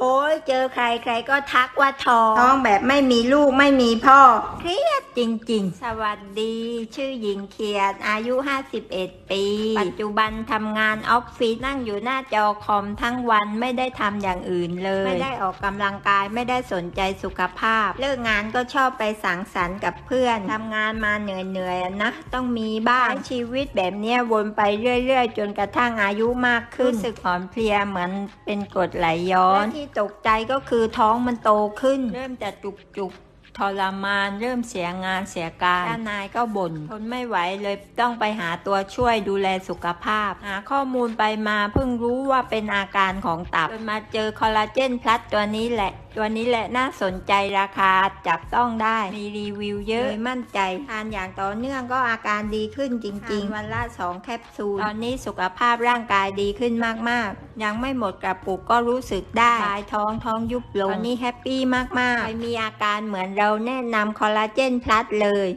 โอ้ยเจอใครใครก็ทักว่าท้องท้องแบบไม่มีลูกไม่มีพ่อ เครียดจริง ๆ สวัสดี ชื่อหญิงเขียด อายุ 51 ปี ปัจจุบันทำงานออฟฟิศนั่งอยู่หน้าจอคอมทั้งวันไม่ได้ทำอย่างอื่นเลย ไม่ได้ออกกำลังกายไม่ได้สนใจสุขภาพ เลิกงานก็ชอบไปสังสรรค์กับเพื่อนทำงานมาเหนื่อยๆนะ ต้องมีบ้างใช้ชีวิตแบบเนี้ยวนไปเรื่อย ๆ จนกระทั่งอายุมากขึ้นรู้สึกอ่อนเพลียเหมือนเป็นกรดไหลย้อนที่ตกใจก็คือท้องมันโตขึ้น เริ่มจะจุกจุกๆทรมานเริ่มเสียงานเสียการเจ้านายก็บ่นทนไม่ไหวเลยต้องไปหาตัวช่วยดูแลสุขภาพ หาข้อมูลไปมาเพิ่งรู้ว่าเป็นอาการของตับจนมาเจอคอลลาเจนพลัสตัวนี้แหละ ตัวนี้แหละน่าสนใจราคาจับต้องได้ มีรีวิวเยอะเลยมั่นใจ ทานอย่างต่อเนื่องก็อาการดีขึ้นจริง ๆ วันละสองแคปซูล ตอนนี้สุขภาพร่างกายดีขึ้นมากๆ ยังไม่หมดกระปุกก็รู้สึกได้ปลายท้องท้องยุบลงตอนนี้แฮปปี้มากๆใครมีอาการเหมือนเราแนะนำคอลลาเจนพลัสเลย